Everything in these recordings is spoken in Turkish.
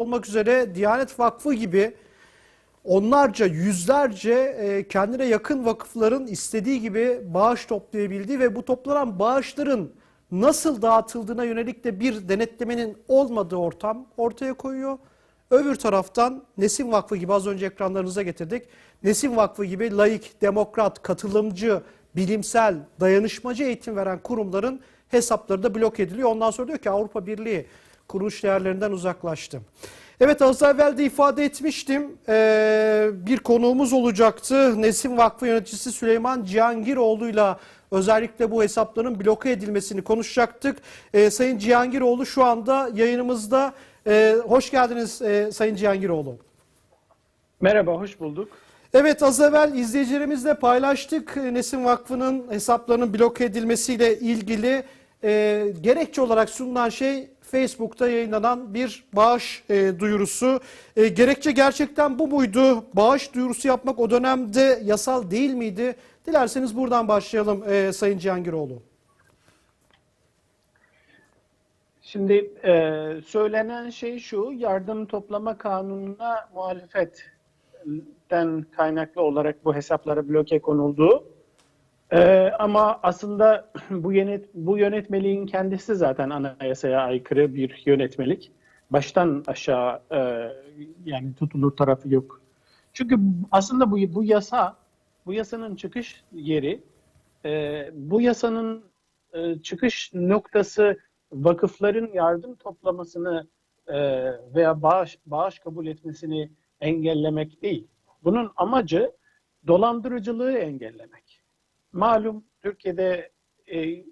olmak üzere Diyanet Vakfı gibi onlarca, yüzlerce e, kendine yakın vakıfların istediği gibi bağış toplayabildiği ve bu toplanan bağışların nasıl dağıtıldığına yönelik de bir denetlemenin olmadığı ortam ortaya koyuyor. Öbür taraftan Nesim Vakfı gibi az önce ekranlarınıza getirdik. Nesim Vakfı gibi laik, demokrat, katılımcı, bilimsel, dayanışmacı eğitim veren kurumların hesapları da blok ediliyor. Ondan sonra diyor ki Avrupa Birliği kuruluş değerlerinden uzaklaştı. Evet az evvel de ifade etmiştim. Ee, bir konuğumuz olacaktı. Nesim Vakfı yöneticisi Süleyman Cihangiroğlu'yla özellikle bu hesapların bloke edilmesini konuşacaktık. Ee, Sayın Cihangiroğlu şu anda yayınımızda. Ee, hoş geldiniz e, Sayın Cihangiroğlu. Merhaba, hoş bulduk. Evet az evvel izleyicilerimizle paylaştık Nesim Vakfı'nın hesaplarının bloke edilmesiyle ilgili e, gerekçe olarak sunulan şey Facebook'ta yayınlanan bir bağış e, duyurusu. E, gerekçe gerçekten bu muydu? Bağış duyurusu yapmak o dönemde yasal değil miydi? Dilerseniz buradan başlayalım e, Sayın Cihangiroğlu. Şimdi e, söylenen şey şu, yardım toplama kanununa muhalefetten kaynaklı olarak bu hesaplara bloke konuldu. E, ama aslında bu, yönet, bu yönetmeliğin kendisi zaten anayasaya aykırı bir yönetmelik. Baştan aşağı e, yani tutulur tarafı yok. Çünkü aslında bu, bu yasa, bu yasanın çıkış yeri, e, bu yasanın e, çıkış noktası vakıfların yardım toplamasını e, veya bağış, bağış kabul etmesini engellemek değil. Bunun amacı dolandırıcılığı engellemek. Malum Türkiye'de e,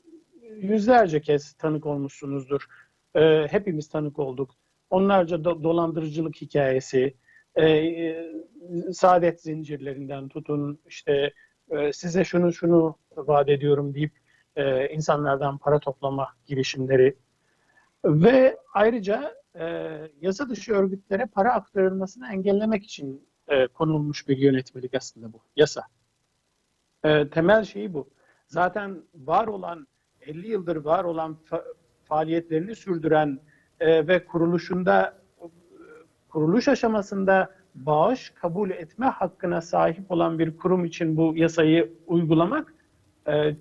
yüzlerce kez tanık olmuşsunuzdur. E, hepimiz tanık olduk. Onlarca do- dolandırıcılık hikayesi, e, e, saadet zincirlerinden tutun, işte e, size şunu şunu vaat ediyorum deyip e, insanlardan para toplama girişimleri ve ayrıca e, yasa dışı örgütlere para aktarılmasını engellemek için e, konulmuş bir yönetmelik aslında bu yasa. E, temel şeyi bu. Zaten var olan 50 yıldır var olan fa- faaliyetlerini sürdüren e, ve kuruluşunda kuruluş aşamasında bağış kabul etme hakkına sahip olan bir kurum için bu yasayı uygulamak e,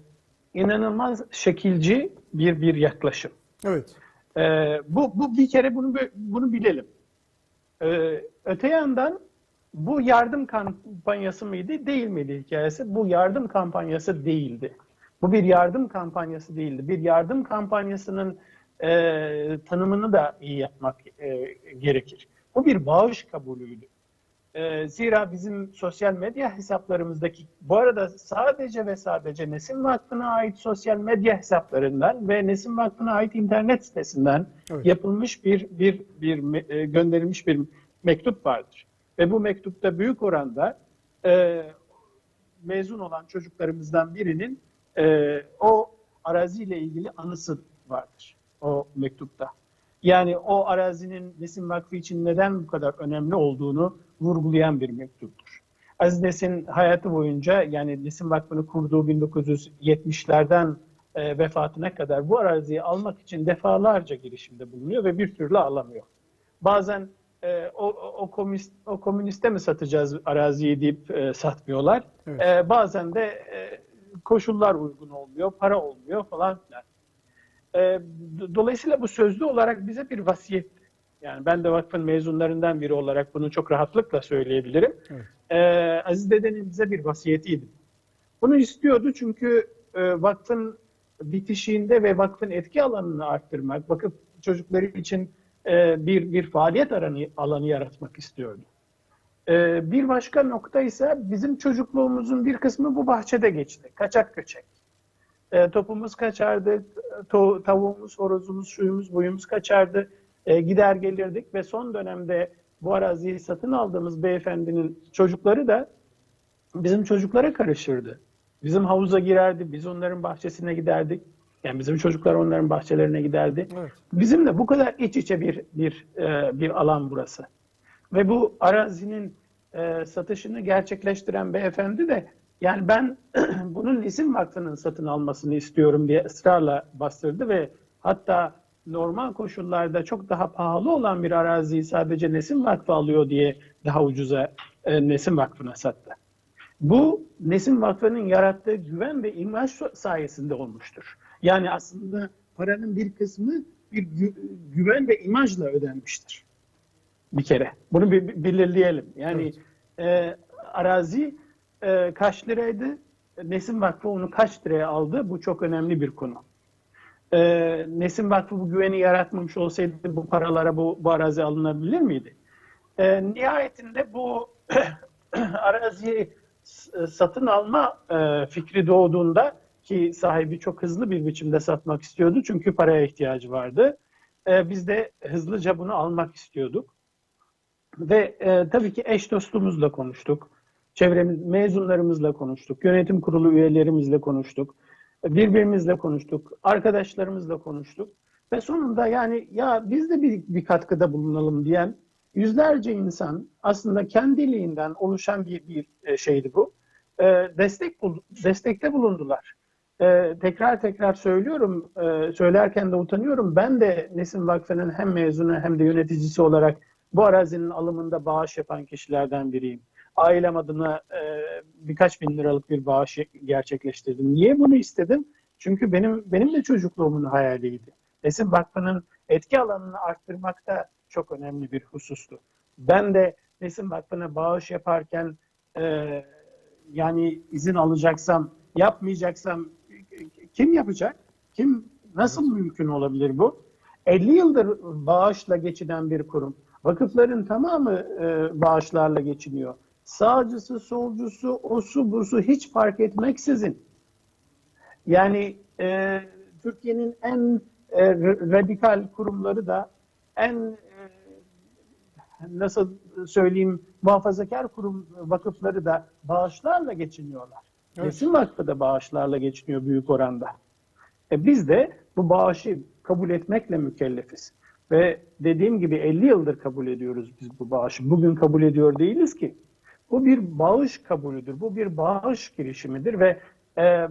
inanılmaz şekilci bir bir yaklaşım. Evet. Ee, bu, bu bir kere bunu bunu bilelim. Ee, öte yandan bu yardım kampanyası mıydı, değil miydi hikayesi? Bu yardım kampanyası değildi. Bu bir yardım kampanyası değildi. Bir yardım kampanyasının e, tanımını da iyi yapmak e, gerekir. Bu bir bağış kabulüydü. E, zira bizim sosyal medya hesaplarımızdaki, bu arada sadece ve sadece Nesim Vakfı'na ait sosyal medya hesaplarından ve Nesim Vakfı'na ait internet sitesinden Evet. yapılmış bir bir bir me- e, gönderilmiş bir mektup vardır. Ve bu mektupta büyük oranda e, mezun olan çocuklarımızdan birinin e, o araziyle ilgili anısı vardır o mektupta. Yani o arazinin Nesin Vakfı için neden bu kadar önemli olduğunu vurgulayan bir mektuptur. Aziz Nesin hayatı boyunca yani Nesin Vakfı'nı kurduğu 1970'lerden e, vefatına kadar bu araziyi almak için defalarca girişimde bulunuyor ve bir türlü alamıyor. Bazen e, o, o, komünist, o komüniste mi satacağız araziyi deyip e, satmıyorlar. Evet. E, bazen de e, koşullar uygun olmuyor, para olmuyor falan filan. E, do- dolayısıyla bu sözlü olarak bize bir vasiyet. Yani ben de vakfın mezunlarından biri olarak bunu çok rahatlıkla söyleyebilirim. Evet. E, Aziz dedenin bize bir vasiyetiydi. Bunu istiyordu çünkü e, vakfın bitişiğinde ve vakfın etki alanını arttırmak, vakıf çocukları için e, bir bir faaliyet alanı, alanı yaratmak istiyordu. E, bir başka nokta ise bizim çocukluğumuzun bir kısmı bu bahçede geçti. Kaçak göçek. E, topumuz kaçardı, to- tavuğumuz, horozumuz, şuyumuz, buyumuz kaçardı. E, gider gelirdik ve son dönemde bu araziyi satın aldığımız beyefendinin çocukları da bizim çocuklara karışırdı. Bizim havuza girerdi, biz onların bahçesine giderdik. Yani bizim çocuklar onların bahçelerine giderdi. Evet. Bizimle bu kadar iç içe bir bir e, bir alan burası. Ve bu arazinin e, satışını gerçekleştiren beyefendi de yani ben bunun isim vakfının satın almasını istiyorum diye ısrarla bastırdı ve hatta normal koşullarda çok daha pahalı olan bir araziyi sadece Nesin Vakfı alıyor diye daha ucuza e, Nesin Vakfı'na sattı. Bu Nesin Vakfı'nın yarattığı güven ve imaj sayesinde olmuştur. Yani aslında paranın bir kısmı bir gü- güven ve imajla ödenmiştir. Bir kere. Bunu bir, bir belirleyelim. Yani e, arazi e, kaç liraydı? Nesin Vakfı onu kaç liraya aldı? Bu çok önemli bir konu. E, Nesin Vakfı bu güveni yaratmamış olsaydı bu paralara bu, bu arazi alınabilir miydi? E, nihayetinde bu araziyi satın alma e, fikri doğduğunda ki sahibi çok hızlı bir biçimde satmak istiyordu çünkü paraya ihtiyacı vardı. E, biz de hızlıca bunu almak istiyorduk. Ve e, tabii ki eş dostumuzla konuştuk. Çevremiz, mezunlarımızla konuştuk. Yönetim kurulu üyelerimizle konuştuk. Birbirimizle konuştuk. Arkadaşlarımızla konuştuk. Ve sonunda yani ya biz de bir, bir katkıda bulunalım diyen yüzlerce insan aslında kendiliğinden oluşan bir, bir e, şeydi bu. E, destek bul- destekte bulundular. E, tekrar tekrar söylüyorum, e, söylerken de utanıyorum. Ben de Nesin Vakfı'nın hem mezunu hem de yöneticisi olarak bu arazinin alımında bağış yapan kişilerden biriyim. Ailem adına e, birkaç bin liralık bir bağış gerçekleştirdim. Niye bunu istedim? Çünkü benim benim de çocukluğumun hayaliydi. Nesin Vakfı'nın etki alanını arttırmak da çok önemli bir husustu. Ben de Nesin Vakfı'na bağış yaparken e, yani izin alacaksam, yapmayacaksam kim yapacak? Kim nasıl mümkün olabilir bu? 50 yıldır bağışla geçinen bir kurum. Vakıfların tamamı e, bağışlarla geçiniyor. Sağcısı, solcusu, osu, busu hiç fark etmeksizin. Yani e, Türkiye'nin en e, radikal kurumları da en e, nasıl söyleyeyim muhafazakar kurum vakıfları da bağışlarla geçiniyorlar. Evet. Nesin Vakfı da bağışlarla geçiniyor büyük oranda. E biz de bu bağışı kabul etmekle mükellefiz. Ve dediğim gibi 50 yıldır kabul ediyoruz biz bu bağışı. Bugün kabul ediyor değiliz ki. Bu bir bağış kabulüdür. Bu bir bağış girişimidir ve e,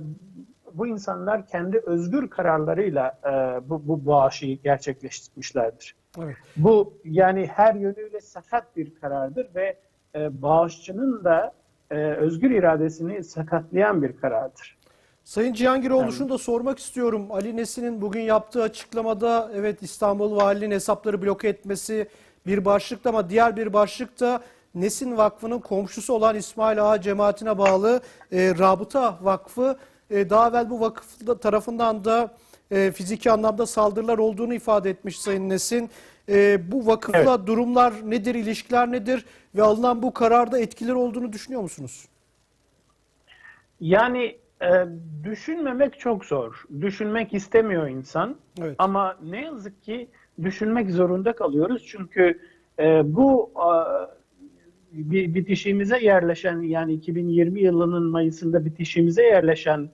bu insanlar kendi özgür kararlarıyla e, bu, bu bağışı gerçekleştirmişlerdir. Evet. Bu yani her yönüyle sakat bir karardır ve e, bağışçının da e, özgür iradesini sakatlayan bir karardır. Sayın Cihangiroğlu şunu da sormak istiyorum. Ali Nesin'in bugün yaptığı açıklamada evet İstanbul Valiliğinin hesapları bloke etmesi bir başlıkta ama diğer bir başlıkta Nesin Vakfı'nın komşusu olan İsmail Ağa cemaatine bağlı e, Rabıta Vakfı e, daha evvel bu vakıf da- tarafından da e, fiziki anlamda saldırılar olduğunu ifade etmiş Sayın Nesin. E, bu vakıfla durumlar nedir, ilişkiler nedir ve alınan bu kararda etkileri olduğunu düşünüyor musunuz? Yani e, düşünmemek çok zor. Düşünmek istemiyor insan. Evet. Ama ne yazık ki düşünmek zorunda kalıyoruz. Çünkü e, bu e, bi- bitişimize yerleşen yani 2020 yılının Mayıs'ında bitişimize yerleşen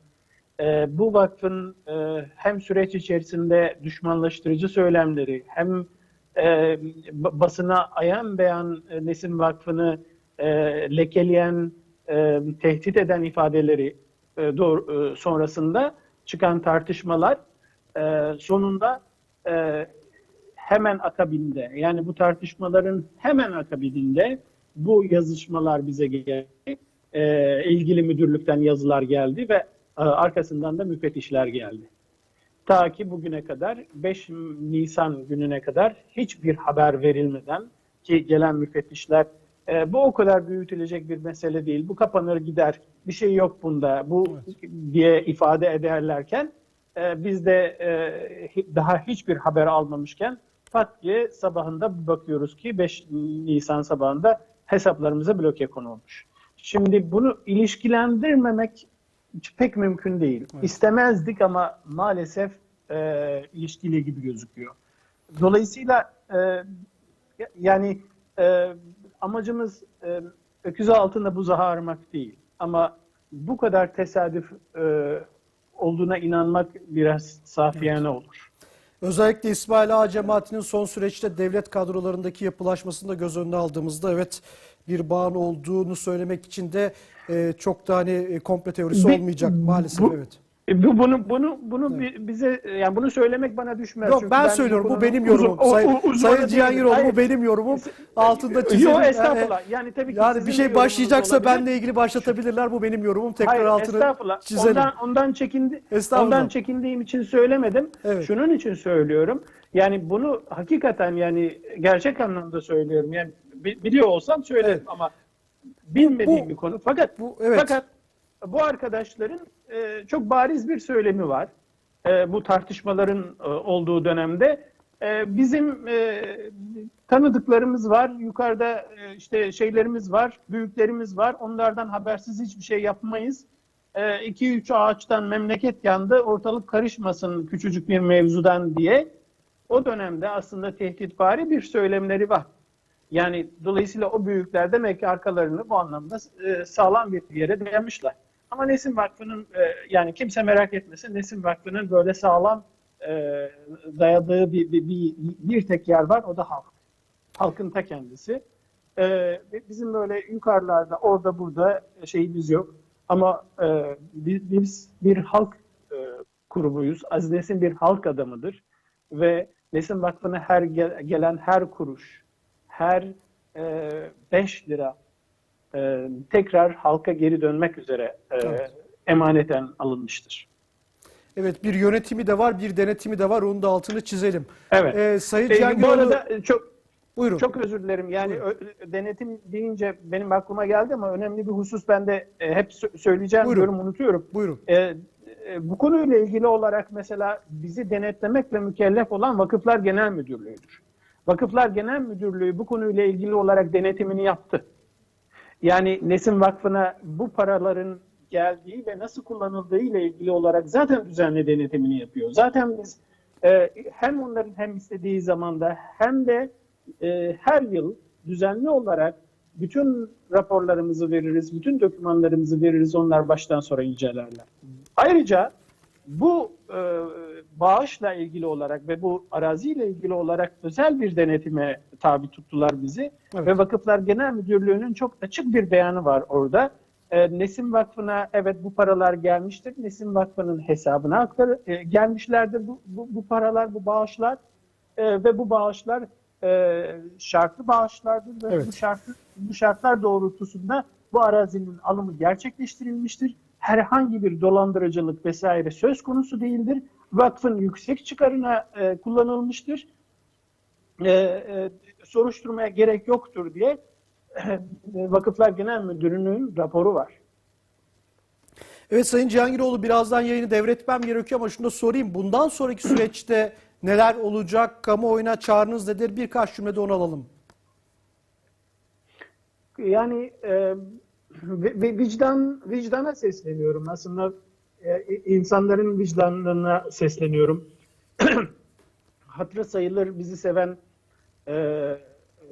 e, bu vakfın e, hem süreç içerisinde düşmanlaştırıcı söylemleri hem e, ba- basına ayan beyan e, Nesin Vakfı'nı e, lekeleyen, e, tehdit eden ifadeleri e, doğru, e, sonrasında çıkan tartışmalar e, sonunda e, hemen akabinde yani bu tartışmaların hemen akabinde bu yazışmalar bize geldi. E, ilgili müdürlükten yazılar geldi ve e, arkasından da müfettişler geldi. Ta ki bugüne kadar 5 Nisan gününe kadar hiçbir haber verilmeden ki gelen müfettişler e, bu o kadar büyütülecek bir mesele değil. Bu kapanır gider. Bir şey yok bunda. Bu diye ifade ederlerken e, biz de e, daha hiçbir haber almamışken pat diye sabahında bakıyoruz ki 5 Nisan sabahında hesaplarımıza bloke konulmuş. Şimdi bunu ilişkilendirmemek pek mümkün değil. İstemezdik ama maalesef e, ilişkili gibi gözüküyor. Dolayısıyla e, yani e, amacımız e, öküzü altında buzağı aramak değil. Ama bu kadar tesadüf e, olduğuna inanmak biraz safiyane olur. Özellikle İsmail Ağa cemaatinin son süreçte devlet kadrolarındaki yapılaşmasını da göz önüne aldığımızda evet bir bağın olduğunu söylemek için de e, çok da hani e, komplo teorisi Bir- olmayacak maalesef bu- evet. E, Bu bunu bunu bunu bi- bize yani bunu söylemek bana düşmez. Yok Çünkü ben bu söylüyorum bu benim uzun- yorumum. o- Sayın, Sayın Hayır. bu benim yorumum. Altında çizelim. Yok estağfurullah. Yani tabii ki Yani bir şey başlayacaksa olabilir. benle ilgili başlatabilirler. Bu benim yorumum. Tekrar Hayır, altını estağfurullah. çizelim. Ondan, ondan çekindi. Ondan çekindiğim için söylemedim. Evet. Şunun için söylüyorum. Yani bunu hakikaten yani gerçek anlamda söylüyorum. Yani biliyor olsam söylerim Evet. ama bilmediğim Bu- bir konu. Fakat bu- evet. fakat bu arkadaşların e, çok bariz bir söylemi var. E, bu tartışmaların e, olduğu dönemde e, bizim e, tanıdıklarımız var. Yukarıda e, işte şeylerimiz var, büyüklerimiz var. Onlardan habersiz hiçbir şey yapmayız. 2-3 ağaçtan memleket yandı, ortalık karışmasın küçücük bir mevzudan diye o dönemde aslında tehditvari bir söylemleri var. Yani dolayısıyla o büyükler demek ki arkalarını bu anlamda e, sağlam bir yere dayamışlar. Ama Nesin Vakfı'nın e, yani kimse merak etmesin Nesin Vakfı'nın böyle sağlam e, dayadığı bir, bir, bir, bir tek yer var o da halk. Halkın ta kendisi. E, bizim böyle yukarılarda orada burada şeyimiz yok. Ama e, biz, biz bir halk e, kurumuyuz. Aziz Nesin bir halk adamıdır. Ve Nesin Vakfı'na her gel- gelen her kuruş, her 5 lira e, tekrar halka geri dönmek üzere e, Evet. emaneten alınmıştır. Evet bir yönetimi de var, bir denetimi de var. Onu da altını çizelim. Evet. Ee, Sayın E, bu Cihangiroğlu arada e, çok buyurun. çok özür dilerim. Yani ö- denetim deyince benim aklıma geldi ama önemli bir husus ben de e, hep sö- söyleyeceğim Buyurun. diyorum unutuyorum. Buyurun. E, e, bu konuyla ilgili olarak mesela bizi denetlemekle mükellef olan Vakıflar Genel Müdürlüğü'dür. Vakıflar Genel Müdürlüğü bu konuyla ilgili olarak denetimini yaptı. Yani Nesin Vakfı'na bu paraların geldiği ve nasıl kullanıldığı ile ilgili olarak zaten düzenli denetimini yapıyor. Zaten biz e, hem onların hem istediği zamanda hem de e, her yıl düzenli olarak bütün raporlarımızı veririz, bütün dokümanlarımızı veririz. Onlar baştan sonra incelerler. Ayrıca bu e, bağışla ilgili olarak ve bu araziyle ilgili olarak özel bir denetime tabi tuttular bizi. Evet. Ve Vakıflar Genel Müdürlüğü'nün çok açık bir beyanı var orada. E, Nesim Vakfı'na evet bu paralar gelmiştir. Nesim Vakfı'nın hesabına aktar e, gelmişlerdir bu, bu, bu paralar, bu bağışlar E, ve bu bağışlar e, şartlı bağışlardır ve Evet. bu şartlı bu şartlar doğrultusunda bu arazinin alımı gerçekleştirilmiştir. Herhangi bir dolandırıcılık vesaire söz konusu değildir. Vakfın yüksek çıkarına e, kullanılmıştır. E, e, soruşturmaya gerek yoktur diye e, Vakıflar Genel Müdürlüğü'nün raporu var. Evet Sayın Cihangiroğlu birazdan yayını devretmem gerekiyor ama şunu da sorayım. Bundan sonraki süreçte neler olacak? Kamuoyuna çağrınız nedir? Birkaç cümlede onu alalım. Yani e, vicdan vicdana sesleniyorum. Aslında e, insanların vicdanına sesleniyorum. Hatırı sayılır bizi seven e,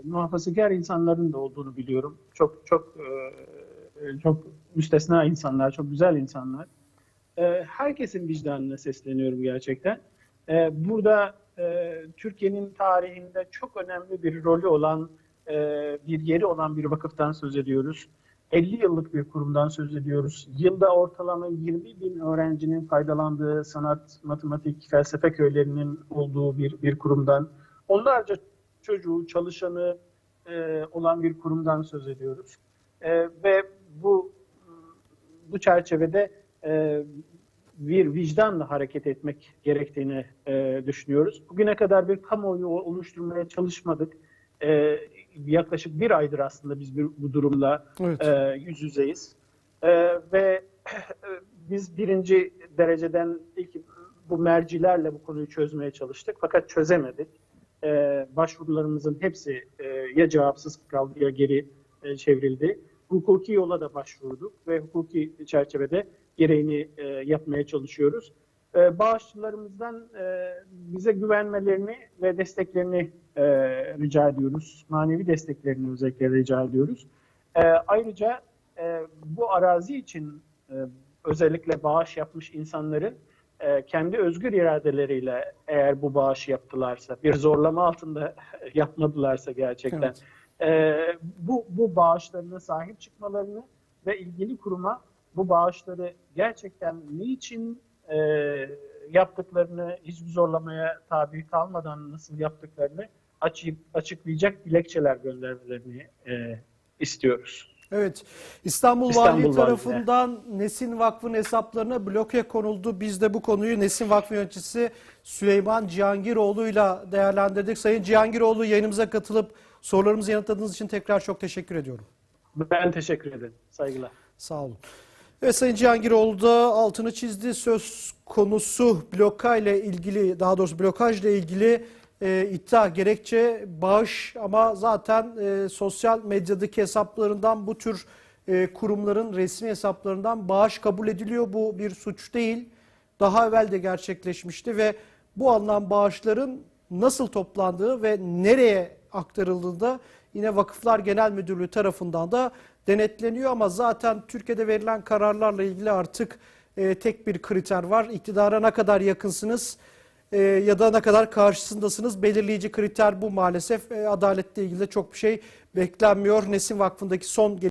muhafazakar insanların da olduğunu biliyorum. Çok çok e, çok müstesna insanlar, çok güzel insanlar. E, herkesin vicdanına sesleniyorum gerçekten. E, burada e, Türkiye'nin tarihinde çok önemli bir rolü olan, e, bir yeri olan bir vakıftan söz ediyoruz. 50 yıllık bir kurumdan söz ediyoruz. Yılda ortalama 20 bin öğrencinin faydalandığı sanat, matematik, felsefe köylerinin olduğu bir, bir kurumdan, onlarca çocuğu, çalışanı e, olan bir kurumdan söz ediyoruz. E, ve bu bu çerçevede e, bir vicdanla hareket etmek gerektiğini e, düşünüyoruz. Bugüne kadar bir kamuoyu oluşturmaya çalışmadık. E, yaklaşık bir aydır aslında biz bir, bu durumla Evet. e, yüz yüzeyiz. E, ve biz birinci dereceden ilk bu mercilerle bu konuyu çözmeye çalıştık fakat çözemedik. E, başvurularımızın hepsi e, ya cevapsız kaldı ya geri e, çevrildi. Hukuki yola da başvurduk ve hukuki çerçevede gereğini e, yapmaya çalışıyoruz. E, bağışçılarımızdan e, bize güvenmelerini ve desteklerini e, rica ediyoruz. Manevi desteklerini özellikle rica ediyoruz. E, ayrıca e, bu arazi için e, özellikle bağış yapmış insanların e, kendi özgür iradeleriyle eğer bu bağışı yaptılarsa, bir zorlama altında yapmadılarsa gerçekten Evet. e, bu, bu bağışlarına sahip çıkmalarını ve ilgili kuruma bu bağışları gerçekten niçin e, yaptıklarını hiçbir zorlamaya tabi kalmadan nasıl yaptıklarını açık, açıklayacak dilekçeler göndermelerini e, istiyoruz. Evet, İstanbul, İstanbul Valiliği Valiliği. tarafından Nesin Vakfı'nın hesaplarına bloke konuldu. Biz de bu konuyu Nesin Vakfı yöneticisi Süleyman Cihangiroğlu'yla değerlendirdik. Sayın Cihangiroğlu yayınımıza katılıp sorularımızı yanıtladığınız için tekrar çok teşekkür ediyorum. Ben teşekkür ederim. Saygılar. Sağ olun. Evet Sayın Cihangiroğlu da altını çizdi. Söz konusu bloka ile ilgili daha doğrusu blokajla ilgili e, iddia gerekçe bağış ama zaten e, sosyal medyadaki hesaplarından bu tür e, kurumların resmi hesaplarından bağış kabul ediliyor. Bu bir suç değil. Daha evvel de gerçekleşmişti ve bu alınan bağışların nasıl toplandığı ve nereye aktarıldığı da yine Vakıflar Genel Müdürlüğü tarafından da denetleniyor ama zaten Türkiye'de verilen kararlarla ilgili artık e, tek bir kriter var. İktidara ne kadar yakınsınız e, ya da ne kadar karşısındasınız belirleyici kriter bu maalesef. E, adaletle ilgili de çok bir şey beklenmiyor. Nesin Vakfı'ndaki son